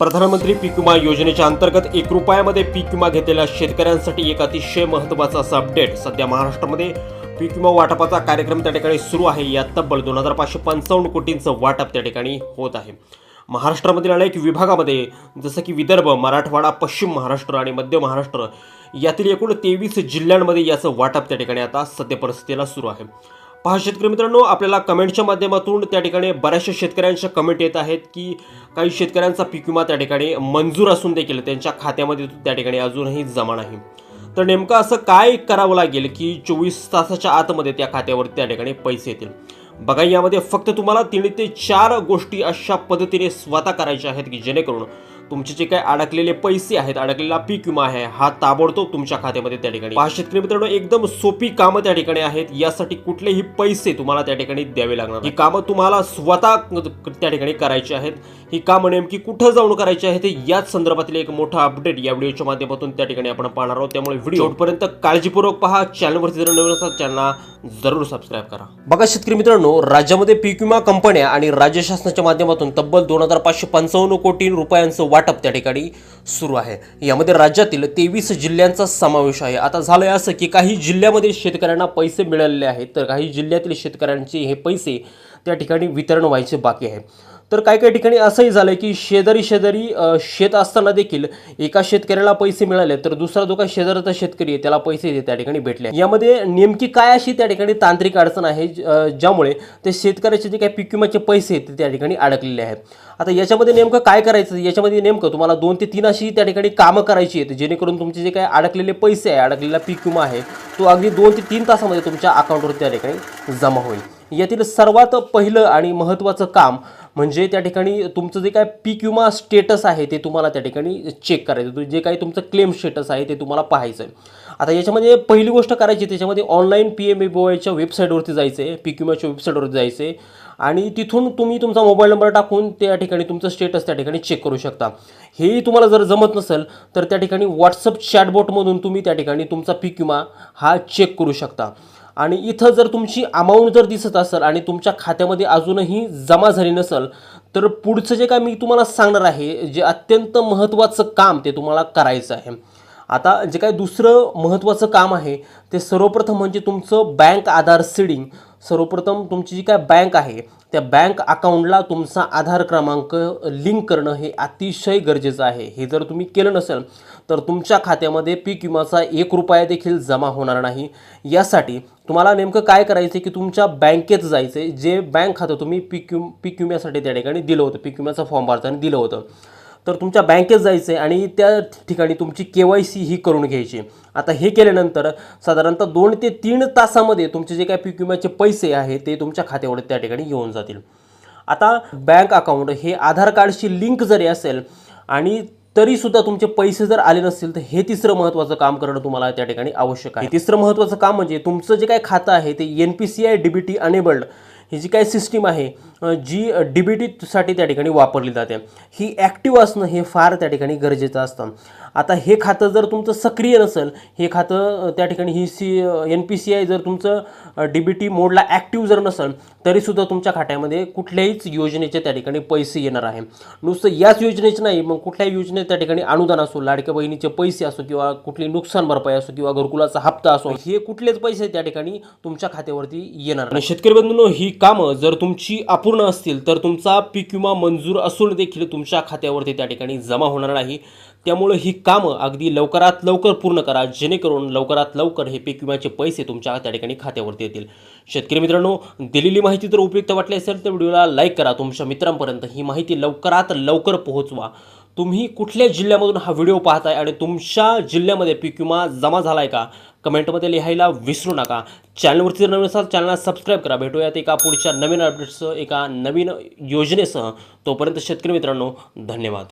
प्रधानमंत्री पीक विमा योजनेच्या अंतर्गत एक रुपयामध्ये पीक विमा घेतलेल्या शेतकऱ्यांसाठी एक अतिशय महत्त्वाचा असा अपडेट सध्या महाराष्ट्रामध्ये. पीक विमा वाटपाचा कार्यक्रम त्या ठिकाणी सुरू आहे. यात तब्बल दोन हजार पाचशे पंचावन्न कोटींचं वाटप त्या ठिकाणी होत आहे. महाराष्ट्रामधील अनेक विभागामध्ये जसं की विदर्भ मराठवाडा पश्चिम महाराष्ट्र आणि मध्य महाराष्ट्र यातील एकूण तेवीस जिल्ह्यांमध्ये याचं वाटप त्या ठिकाणी आता सद्य परिस्थितीला सुरू आहे. पहा शेतकरी मित्रांनो आपल्याला कमेंटच्या माध्यमातून त्या ठिकाणी बऱ्याचशा शेतकऱ्यांच्या कमेंट येत आहेत की काही शेतकऱ्यांचा पीक विमा त्या ठिकाणी मंजूर असून देखील त्यांच्या खात्यामध्ये त्या ठिकाणी अजूनही जमा नाही. तर नेमकं असं काय करावं लागेल की चोवीस तासाच्या आतमध्ये त्या खात्यावर त्या ठिकाणी पैसे येतील? बघा यामध्ये फक्त तुम्हाला तीन ते चार गोष्टी अशा पद्धतीने स्वतः करायच्या आहेत की जेणेकरून तुमचे जे काही अडकलेले पैसे आहेत अडकलेला पीक विमा आहे हा ताबडतोब तुमच्या खात्यामध्ये त्या ठिकाणी. पहा शेतकरी मित्रांनो एकदम सोपी कामं त्या ठिकाणी आहेत. यासाठी कुठलेही पैसे तुम्हाला त्या ठिकाणी द्यावे लागणार ही कामं तुम्हाला स्वतः त्या ठिकाणी करायची आहेत. ही कामं नेमकी कुठं जाऊन करायची आहेत हे याच संदर्भातील एक मोठा अपडेट या व्हिडिओच्या माध्यमातून त्या ठिकाणी आपण पाहणार आहोत. त्यामुळे व्हिडिओ पर्यंत काळजीपूर्वक पहा. चॅनलवरती जर नवीन असाल चॅनलला जरूर सबस्क्राईब करा. बघा शेतकरी मित्रांनो राज्यामध्ये पीक विमा कंपन्या आणि राज्य शासनाच्या माध्यमातून तब्बल दोन हजार पाचशे पंचावन्न कोटी रुपयांचं वाटप त्या ठिकाणी सुरू आहे. यामध्ये राज्यातील तेवीस जिल्ह्यांचा समावेश आहे. आता झालंय असं की काही जिल्ह्यामध्ये शेतकऱ्यांना पैसे मिळालेले आहेत तर काही जिल्ह्यातील शेतकऱ्यांचे हे पैसे त्या ठिकाणी वितरण व्हायचे बाकी आहे. तर काही काही ठिकाणी असंही झालं की शेजारी शेजारी शेत असताना देखील एका शेतकऱ्याला पैसे मिळाले तर दुसरा जो काही शेजारचा शेतकरी आहे त्याला पैसे त्या ठिकाणी भेटले. यामध्ये नेमकी काय अशी त्या ठिकाणी तांत्रिक अडचण आहे ज्यामुळे ते शेतकऱ्याचे जे काही पीक विम्याचे पैसे आहेत ते त्या ठिकाणी अडकलेले आहेत. आता याच्यामध्ये नेमकं काय करायचं? याच्यामध्ये नेमकं तुम्हाला दोन ते तीन अशी त्या ठिकाणी कामं करायची आहेत जेणेकरून तुमचे जे काही अडकलेले पैसे आहे अडकलेला पीक विमा आहे तो अगदी दोन ते तीन तासामध्ये तुमच्या अकाउंटवर त्या ठिकाणी जमा होईल. यातील सर्वात पहिलं आणि महत्त्वाचं काम म्हणजे त्या ठिकाणी तुमचं जे काय पीक विमा स्टेटस आहे ते तुम्हाला त्या ठिकाणी चेक करायचं. म्हणजे जे काही तुमचं क्लेम स्टेटस आहे ते तुम्हाला पाहायचं आहे. आता याच्यामध्ये पहिली गोष्ट करायची त्याच्यामध्ये online P M A B वायच्या वेबसाईटवरती जायचं आहे. पीक विम्याच्या वेबसाईटवरती जायचं आहे. आणि तिथून तुम्ही तुमचा मोबाईल नंबर टाकून त्या ठिकाणी तुमचं स्टेटस त्या ठिकाणी चेक करू शकता. हेही तुम्हाला जर जमत नसेल तर त्या ठिकाणी व्हॉट्सअप चॅटबॉटमधून तुम्ही त्या ठिकाणी तुमचा पीक विमा हा चेक करू शकता. आणि इथं जर तुमची अमाऊंट जर दिसत असेल आणि तुमच्या खात्यामध्ये अजूनही जमा झाली नसेल तर पुढचं जे काय मी तुम्हाला सांगणार आहे जे अत्यंत महत्त्वाचं काम ते तुम्हाला करायचं आहे. आता जे काय दुसरं महत्त्वाचं काम आहे ते सर्वप्रथम म्हणजे तुमचं बँक आधार सीडिंग सर्वप्रथम तुमची जी काय बँक आहे त्या बँक अकाउंटला तुमचा आधार क्रमांक लिंक करणं हे अतिशय गरजेचं आहे. हे जर तुम्ही केलं नसेल तर तुमच्या खात्यामध्ये पीक विमाचा एक रुपया देखील जमा होणार नाही. यासाठी तुम्हाला नेमकं काय करायचं आहे की तुमच्या बँकेत जायचं आहे जे बँक खातं तुम्ही पीक विम पीक विम्यासाठी त्या ठिकाणी दिलं होतं पीक विम्याचा फॉर्म भरताना दिलं होतं. तर तुमच्या बँकेत जायचं आहे आणि त्या ठिकाणी तुमची के वाय सी ही करून घ्यायची. आता हे केल्यानंतर साधारणतः दोन ते तीन तासामध्ये तुमचे जे काय पीक विम्याचे पैसे आहे ते तुमच्या खात्यावर त्या ठिकाणी येऊन जातील. आता बँक अकाउंट हे आधार कार्डशी लिंक जरी असेल आणि तरीसुद्धा तुमचे पैसे जर आले नसतील तर हे तिसरं महत्त्वाचं काम करणं तुम्हाला त्या ठिकाणी आवश्यक आहे. तिसरं महत्त्वाचं काम म्हणजे तुमचं जे काय खातं आहे ते N P C I D B T enabled ही जी काय सिस्टीम आहे जी डी बी टीसाठी त्या ठिकाणी वापरली जाते. ही ॲक्टिव्ह असणं हे फार त्या ठिकाणी गरजेचं असतं. आता हे खातं जर तुमचं सक्रिय नसेल हे खातं त्या ठिकाणी ही C N P C I जर तुमचं डी बी टी मोडला ॲक्टिव्ह जर नसेल तरीसुद्धा तुमच्या खात्यामध्ये कुठल्याहीच योजनेचे त्या ठिकाणी पैसे येणार आहे. नुसतं याच योजनेचे नाही मग कुठल्याही योजनेत त्या ठिकाणी अनुदान असो लाडक्या बहिणीचे पैसे असो किंवा कुठली नुकसान भरपाई असो किंवा घरकुलाचा हप्ता असो हे कुठलेच पैसे त्या ठिकाणी तुमच्या खात्यावरती येणार आणि शेतकरी बंधूंनो ही कामं जर तुमची अपूर्ण असतील तर तुमचा पीक विमा मंजूर असून देखील तुमच्या खात्यावरती त्या ठिकाणी जमा होणार नाही. त्यामुळे ही कामं अगदी लवकरात लवकर पूर्ण करा जेणेकरून लवकरात लवकर हे पीक विम्याचे पैसे तुमच्या त्या ठिकाणी खात्यावरती येतील. शेतकरी मित्रांनो दिलेली माहिती जर उपयुक्त वाटली असेल तर व्हिडिओला लाईक करा. तुमच्या मित्रांपर्यंत ही माहिती लवकरात लवकर पोहोचवा. तुम्ही कुठल्या जिल्ह्यामधून हा व्हिडिओ पाहताय आणि तुमच्या जिल्ह्यामध्ये पीक विमा जमा झाला आहे का? कमेंटमध्ये लिहायला विसरू नका. चॅनलवरती जर नवीन असाल चॅनलला सबस्क्राईब करा. भेटूयात एका पुढच्या नवीन अपडेट्ससह एका नवीन योजनेसह. तोपर्यंत शेतकरी मित्रांनो धन्यवाद.